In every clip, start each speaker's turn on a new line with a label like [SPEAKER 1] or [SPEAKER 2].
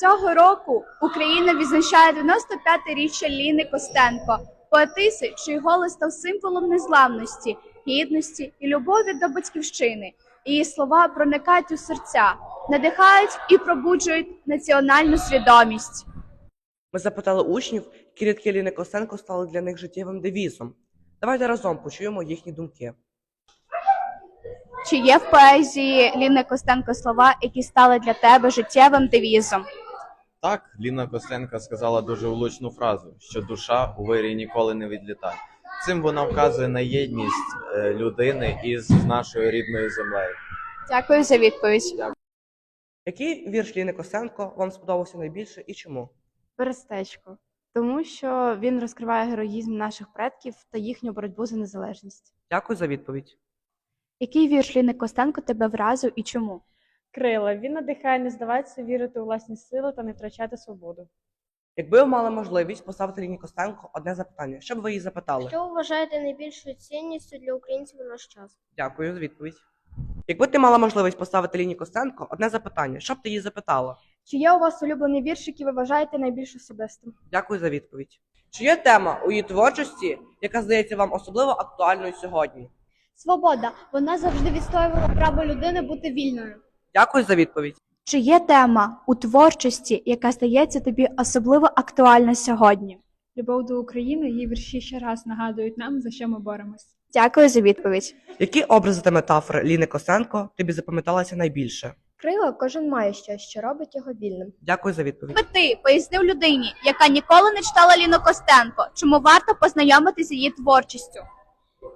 [SPEAKER 1] Цього року Україна відзначає 95-річчя Ліни Костенко, поетиси, чий голос став символом незламності, гідності і любові до батьківщини. Її слова проникають у серця, надихають і пробуджують національну свідомість.
[SPEAKER 2] Ми запитали учнів, які рядки Ліни Костенко стали для них життєвим девізом. Давайте разом почуємо їхні думки.
[SPEAKER 1] Чи є в поезії Ліни Костенко слова, які стали для тебе життєвим девізом?
[SPEAKER 3] Так, Ліна Костенка сказала дуже влучну фразу, що душа у вирі ніколи не відлітає. Цим вона вказує на єдність е, людини із нашою рідною землею.
[SPEAKER 1] Дякую за відповідь.
[SPEAKER 2] Який вірш Ліни Костенко вам сподобався найбільше і чому?
[SPEAKER 4] Перестечко, тому що він розкриває героїзм наших предків та їхню боротьбу за незалежність.
[SPEAKER 2] Дякую за відповідь.
[SPEAKER 1] Який вірш Ліни Костенко тебе вразив і чому?
[SPEAKER 5] Крила. Він надихає не здаватися, вірити у власні сили та не втрачати свободу.
[SPEAKER 2] Якби ви мали можливість поставити Ліні Костенко одне запитання, що б ви її запитали?
[SPEAKER 6] Що вважаєте найбільшою цінністю для українців у наш час?
[SPEAKER 2] Дякую за відповідь. Якби ти мала можливість поставити Ліні Костенко одне запитання, що б ти її запитала?
[SPEAKER 4] Чи є у вас улюблений вірш, який ви вважаєте найбільш особистим?
[SPEAKER 2] Дякую за відповідь. Чи є тема у її творчості, яка здається вам особливо актуальною сьогодні?
[SPEAKER 6] Свобода. Вона завжди відстоювала право людини бути вільною.
[SPEAKER 2] Дякую за відповідь.
[SPEAKER 1] Чи є тема у творчості, яка здається тобі особливо актуальна сьогодні?
[SPEAKER 7] Любов до України, її вірші ще раз нагадують нам, за що ми боремось.
[SPEAKER 1] Дякую за відповідь.
[SPEAKER 2] Які образи та метафори Ліни Костенко тобі запам'яталися найбільше?
[SPEAKER 4] Крила кожен має щось, що робить його вільним.
[SPEAKER 2] Дякую за відповідь.
[SPEAKER 1] Ти пояснив людині, яка ніколи не читала Ліну Костенко, чому варто познайомитися з її творчістю?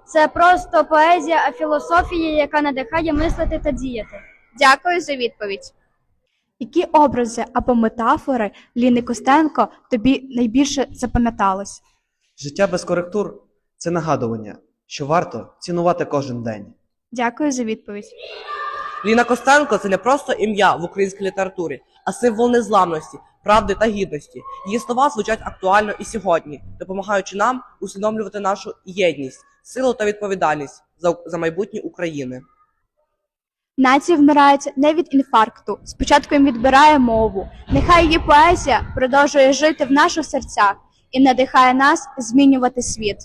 [SPEAKER 6] Це просто поезія, а філософія, яка надихає мислити та діяти.
[SPEAKER 1] Дякую за відповідь. Які образи або метафори Ліни Костенко тобі найбільше запам'ятались?
[SPEAKER 8] Життя без коректур це нагадування, що варто цінувати кожен день.
[SPEAKER 1] Дякую за відповідь.
[SPEAKER 2] Ліна Костенко це не просто ім'я в українській літературі, а символ незламності, правди та гідності. Її слова звучать актуально і сьогодні, допомагаючи нам усвідомлювати нашу єдність, силу та відповідальність за, за майбутнє України.
[SPEAKER 1] Нації вмирають не від інфаркту. Спочатку їм відбирає мову. Нехай її поезія продовжує жити в наших серцях і надихає нас змінювати світ.